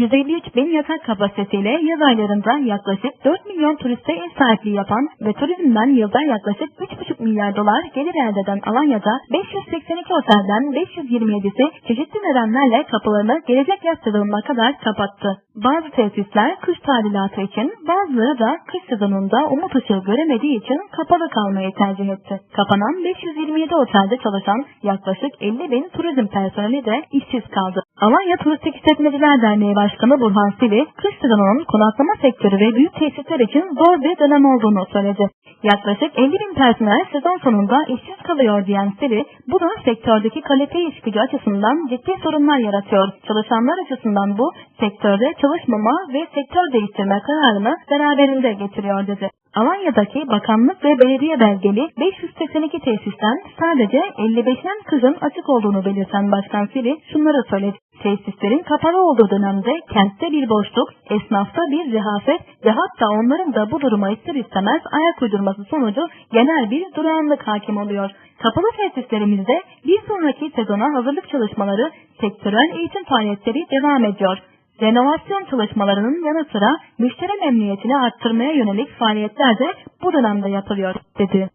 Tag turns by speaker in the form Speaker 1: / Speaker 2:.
Speaker 1: 153 bin yatak kapasitesiyle yaz aylarında yaklaşık 4 milyon turiste ev sahipliği yapan ve turizmden yılda yaklaşık 3,5 milyar dolar gelir elde eden Alanya'da 582 otelden 527'si çeşitli nedenlerle kapılarını gelecek yaz sezonuna kadar kapattı. Bazı tesisler kış tadilatı için bazıları da kış sezonunda umut ışığı göremediği için kapalı kalmayı tercih etti. Kapanan 527 otelde çalışan yaklaşık 50 bin turizm personeli de işsiz kaldı. Alanya Turistik İşletmeciler Derneği Başkanı Burhan Sili, kış sezonunun konaklama sektörü ve büyük tesisler için zor bir dönem olduğunu söyledi. Yaklaşık 50 bin personel sezon sonunda işsiz kalıyor diyen Sili, bu da sektördeki kalite iş gücü açısından ciddi sorunlar yaratıyor. Çalışanlar açısından bu, sektörde çalışmama ve sektör değiştirme kararını beraberinde getiriyor dedi. Alanya'daki bakanlık ve belediye belgeli 582 tesisten sadece 55'den kızın açık olduğunu belirten Başkan Sili şunları söyledi. Tesislerin kapalı olduğu dönemde kentte bir boşluk, esnafta bir rehafet ve hatta onların da bu duruma ister istemez ayak uydurması sonucu genel bir durağanlık hakim oluyor. Kapalı tesislerimizde bir sonraki sezona hazırlık çalışmaları, sektörel eğitim faaliyetleri devam ediyor. Renovasyon çalışmalarının yanı sıra müşteri memnuniyetini arttırmaya yönelik faaliyetler de bu dönemde yapılıyor, dedi.